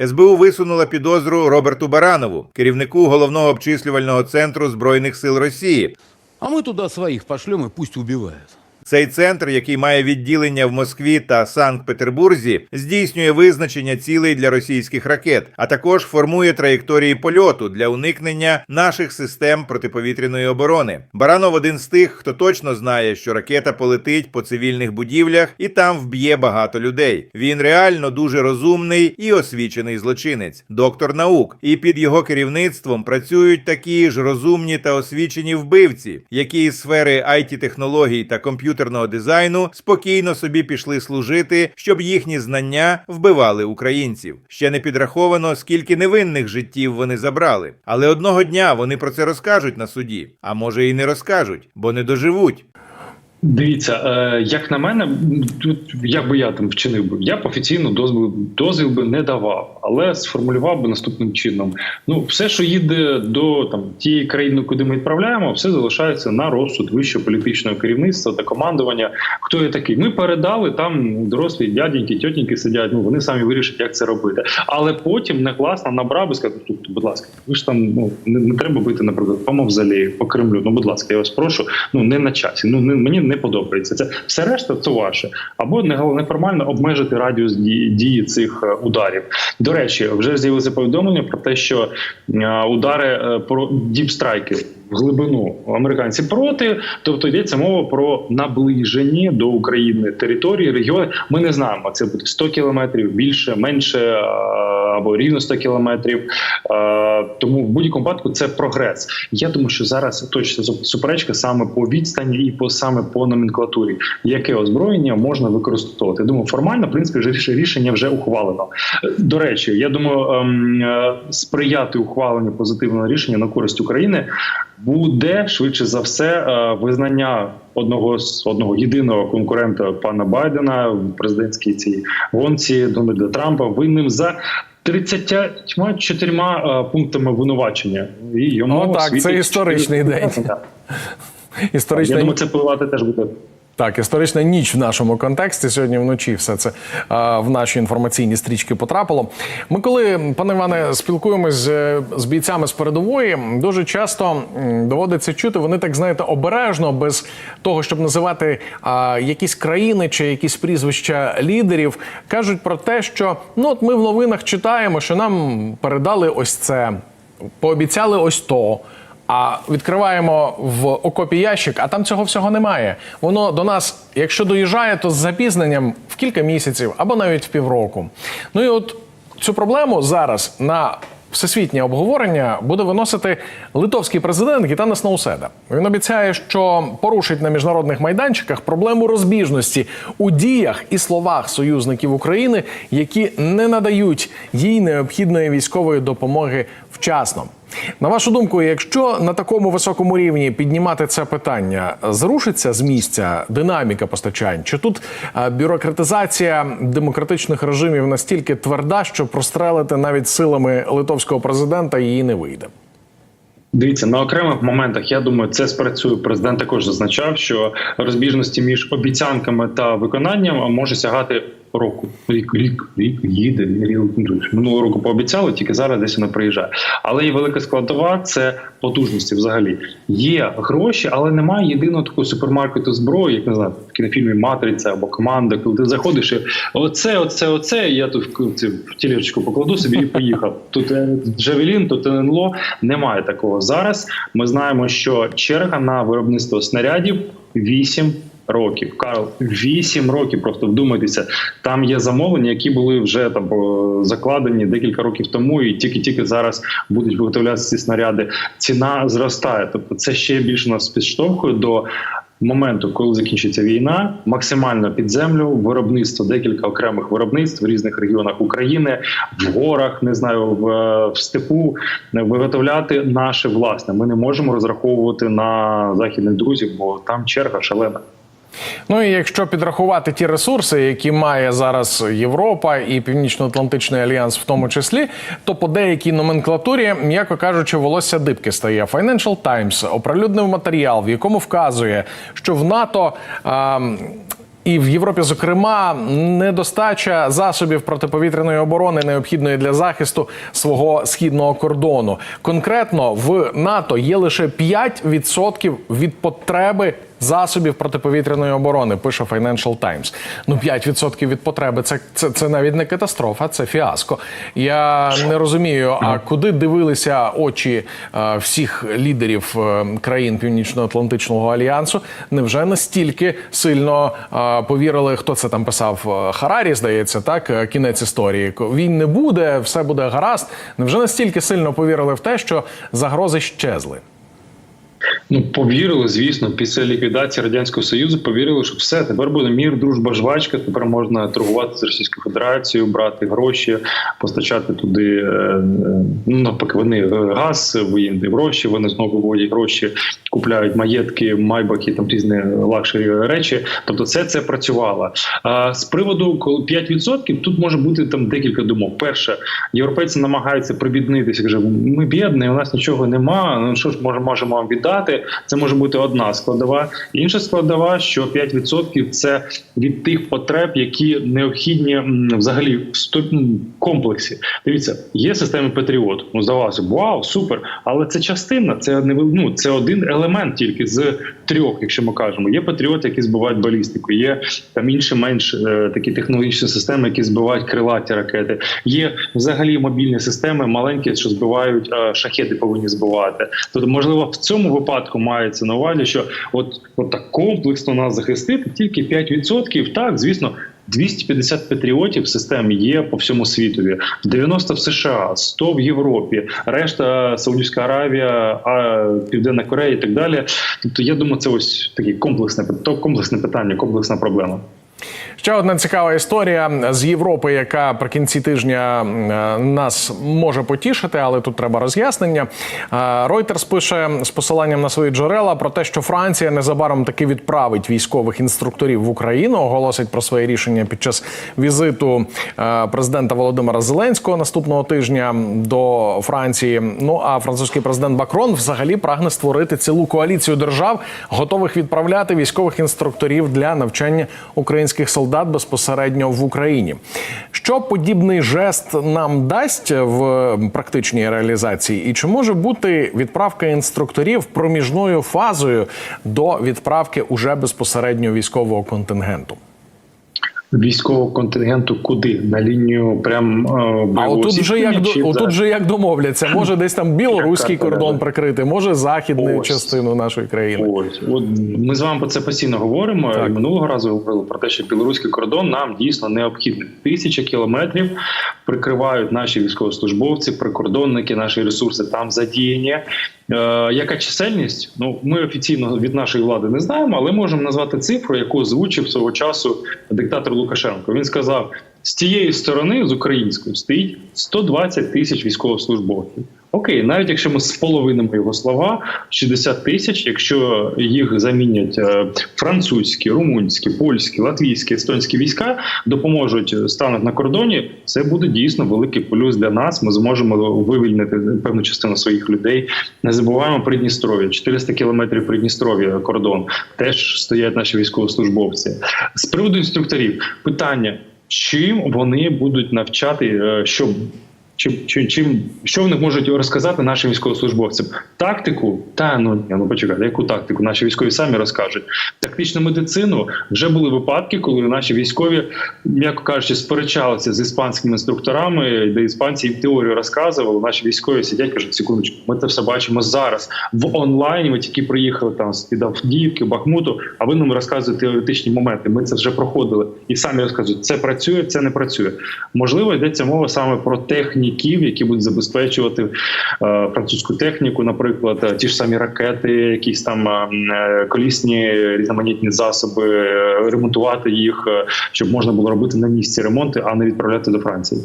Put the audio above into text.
СБУ висунула підозру Роберту Баранову, керівнику головного обчислювального центру збройних сил Росії. А ми туди своїх пошлемо і пусть убивают. Цей центр, який має відділення в Москві та Санкт-Петербурзі, здійснює визначення цілей для російських ракет, а також формує траєкторії польоту для уникнення наших систем протиповітряної оборони. Баранов один з тих, хто точно знає, що ракета полетить по цивільних будівлях і там вб'є багато людей. Він реально дуже розумний і освічений злочинець, доктор наук. І під його керівництвом працюють такі ж розумні та освічені вбивці, які із сфери it технологій та комп'ютерного дизайну спокійно собі пішли служити, щоб їхні знання вбивали українців. Ще не підраховано, скільки невинних життів вони забрали. Але одного дня вони про це розкажуть на суді, а може і не розкажуть, бо не доживуть. Дивіться, е, як на мене, тут як би я там вчинив би, я б офіційно дозвіл, дозвіл би не давав, але сформулював би наступним чином: ну, все, що їде до там тієї країни, куди ми відправляємо, все залишається на розсуд вищого політичного керівництва та командування. Хто я такий? Ми передали там дорослі дяденьки, тьотеньки сидять. Ну вони самі вирішать, як це робити. Але потім негласно набрав і сказав, «Тут, будь ласка, ви ж там ну не, не треба бити, наприклад, по мавзолею, по Кремлю. Ну, будь ласка, я вас прошу. Ну не на часі. Ну не мені не подобається. Це все решта це ваше. Або не- неформально обмежити радіус дії, цих е, ударів. До речі, вже з'явилися повідомлення про те, що е, удари е, про діпстрайки в глибину американці проти, тобто йдеться мова про наближені до України території, регіони. Ми не знаємо, це буде 100 кілометрів, більше, менше або рівно 100 кілометрів. Е, Тому в будь-якому випадку це прогрес. Я думаю, що зараз точно суперечка саме по відстані і по саме по номенклатурі, яке озброєння можна використовувати. Думаю, формально, в принципі, рішення вже ухвалено. До речі, я думаю, ем, е, сприяти ухваленню позитивного рішення на користь України буде швидше за все е, визнання одного з одного єдиного конкурента пана Байдена в президентській цій гонці Дональда Трампа винним за. 34 е, пунктами винувачення і йому Ну, так, це історичний день. Історичний... Я думаю, це впливати теж буде. Так, історична ніч в нашому контексті. Сьогодні вночі все це а, в наші інформаційні стрічки потрапило. Ми, коли, пане Іване, спілкуємось з, з бійцями з передової, дуже часто доводиться чути, вони так знаєте, обережно, без того, щоб називати а, якісь країни чи якісь прізвища лідерів, кажуть про те, що ну от ми в новинах читаємо, що нам передали ось це, пообіцяли ось то. А відкриваємо в окопі ящик, а там цього всього немає. Воно до нас, якщо доїжджає, то з запізненням в кілька місяців або навіть в півроку. Ну і от цю проблему зараз на всесвітнє обговорення буде виносити литовський президент Гітанас Науседа. Він обіцяє, що порушить на міжнародних майданчиках проблему розбіжності у діях і словах союзників України, які не надають їй необхідної військової допомоги вчасно. На вашу думку, якщо на такому високому рівні піднімати це питання, зрушиться з місця динаміка постачань? Чи тут е, бюрократизація демократичних режимів настільки тверда, що прострелити навіть силами литовського президента її не вийде? Дивіться на окремих моментах. Я думаю, це спрацює. Президент також зазначав, що розбіжності між обіцянками та виконанням може сягати року. Рік, рік, рік їде. Минулого року пообіцяли, тільки зараз десь воно приїжджає. Але є велика складова це потужності. Взагалі є гроші, але немає єдиного такого супермаркету зброї, як не знаю, в кінофільмі Матриця або команда. Коли ти заходиш, і оце, оце, оце. Я тут в тілечку покладу собі і поїхав. Тут Джавелін, тут НЛО. Немає такого зараз. Ми знаємо, що черга на виробництво снарядів 8 років. Карл, 8 років. Просто вдумайтеся. Там є замовлення, які були вже там закладені декілька років тому, і тільки-тільки зараз будуть виготовлятися ці снаряди. Ціна зростає. Тобто, це ще більше нас підштовхує до. Моменту, коли закінчиться війна, максимально під землю, виробництво, декілька окремих виробництв в різних регіонах України, в горах, не знаю, в, е, в степу виготовляти наше власне. Ми не можемо розраховувати на західних друзів, бо там черга шалена. Ну і якщо підрахувати ті ресурси, які має зараз Європа і Північно-Атлантичний альянс, в тому числі, то по деякій номенклатурі, м'яко кажучи, волосся дибки стає. Financial Times оприлюднив матеріал, в якому вказує, що в НАТО. А, І в Європі, зокрема, недостача засобів протиповітряної оборони необхідної для захисту свого східного кордону. Конкретно в НАТО є лише 5% від потреби засобів протиповітряної оборони. Пише Financial Times. Ну 5% від потреби це, це, це навіть не катастрофа, це фіаско. Я не розумію, а куди дивилися очі е, всіх лідерів е, країн Північно-Атлантичного альянсу? Невже настільки сильно е, повірили, хто це там писав? Харарі, здається, так кінець історії. Він не буде, все буде гаразд. Невже настільки сильно повірили в те, що загрози щезли? Ну, повірили, звісно, після ліквідації радянського союзу повірили, що все тепер буде мір, дружба, жвачка. Тепер можна торгувати з Російською Федерацією, брати гроші, постачати туди. е, е, Ну навпаки, вони е, газ, воєнні гроші. Вони знову виводять гроші, купляють маєтки, майбаки, там різні лакшері речі. Тобто, це це працювало. А з приводу коли 5%, тут може бути там декілька думок. Перше, європейці намагаються прибіднитися. Каже, ми бідні, у нас нічого нема. Ну що ж може можемо вам віддати? Це може бути одна складова. Інша складова, що 5% – це від тих потреб, які необхідні взагалі в сто- комплексі. Дивіться, є системи Патріот. Ну здавалося, вау, супер. Але це частина, це не ну, це один елемент тільки з трьох, якщо ми кажемо. Є Патріот, які збивають балістику, є там інші менш е, такі технологічні системи, які збивають крилаті ракети. Є взагалі мобільні системи маленькі, що збивають е, шахеди, повинні збивати. Тобто, можливо, в цьому випадку мається на увазі, що от, от так комплексно нас захистити тільки 5%. Так, звісно. 250 патріотів в системі є по всьому світові, 90 в США, 100 в Європі, решта Саудівська Аравія, Південна Корея і так далі. Тобто, я думаю, це ось таке комплексне комплексне питання, комплексна проблема. Ще одна цікава історія з Європи, яка прикінці тижня е, нас може потішити, але тут треба роз'яснення. Е, Reuters пише з посиланням на свої джерела про те, що Франція незабаром таки відправить військових інструкторів в Україну. Оголосить про своє рішення під час візиту е, президента Володимира Зеленського наступного тижня до Франції. Ну а французький президент Макрон взагалі прагне створити цілу коаліцію держав, готових відправляти військових інструкторів для навчання українських солдат безпосередньо в Україні. Що подібний жест нам дасть в практичній реалізації, і чи може бути відправка інструкторів проміжною фазою до відправки уже безпосередньо військового контингенту? Військового контингенту куди на лінію прям е, А отут вже як до отут взагалі? же як домовляться, може десь там білоруський кордон прикрити, може західну Ось. частину нашої країни. Ось от ми з вами про це постійно говоримо. Так. Минулого разу говорили про те, що білоруський кордон нам дійсно необхідний. Тисяча кілометрів прикривають наші військовослужбовці, прикордонники, наші ресурси там задіяні. Е, яка чисельність? Ну ми офіційно від нашої влади не знаємо, але можемо назвати цифру, яку озвучив свого часу диктатор Лукашенко. Він сказав: з тієї сторони, з української, стоїть 120 тисяч військовослужбовців. Окей, навіть якщо ми споловинимо його слова, 60 тисяч, якщо їх замінять е, французькі, румунські, польські, латвійські, естонські війська, допоможуть е, стануть на кордоні, це буде дійсно великий плюс для нас. Ми зможемо вивільнити певну частину своїх людей. Не забуваємо Придністров'я, 400 кілометрів Придністров'я кордон. Теж стоять наші військовослужбовці. З приводу інструкторів питання. Чим вони будуть навчати, е, щоб Чим, чим, чим що вони можуть розказати нашим військовослужбовцям? Тактику? Та ну ні, ну почекайте, яку тактику? Наші військові самі розкажуть. Тактичну медицину вже були випадки, коли наші військові, м'яко кажучи, сперечалися з іспанськими інструкторами, де іспанці їм теорію розказували. Наші військові сидять, кажуть, секундочку, ми це все бачимо зараз в онлайні. Ми тільки приїхали там з під Авдіївки, Бахмуту. А ви нам розказуєте теоретичні моменти. Ми це вже проходили і самі розказують, це працює, це не працює. Можливо, йдеться мова саме про техніків, які будуть забезпечувати е, французьку техніку, наприклад, е, ті ж самі ракети, якісь там е, колісні різноманітні засоби, ремонтувати їх, щоб можна було робити на місці ремонти, а не відправляти до Франції.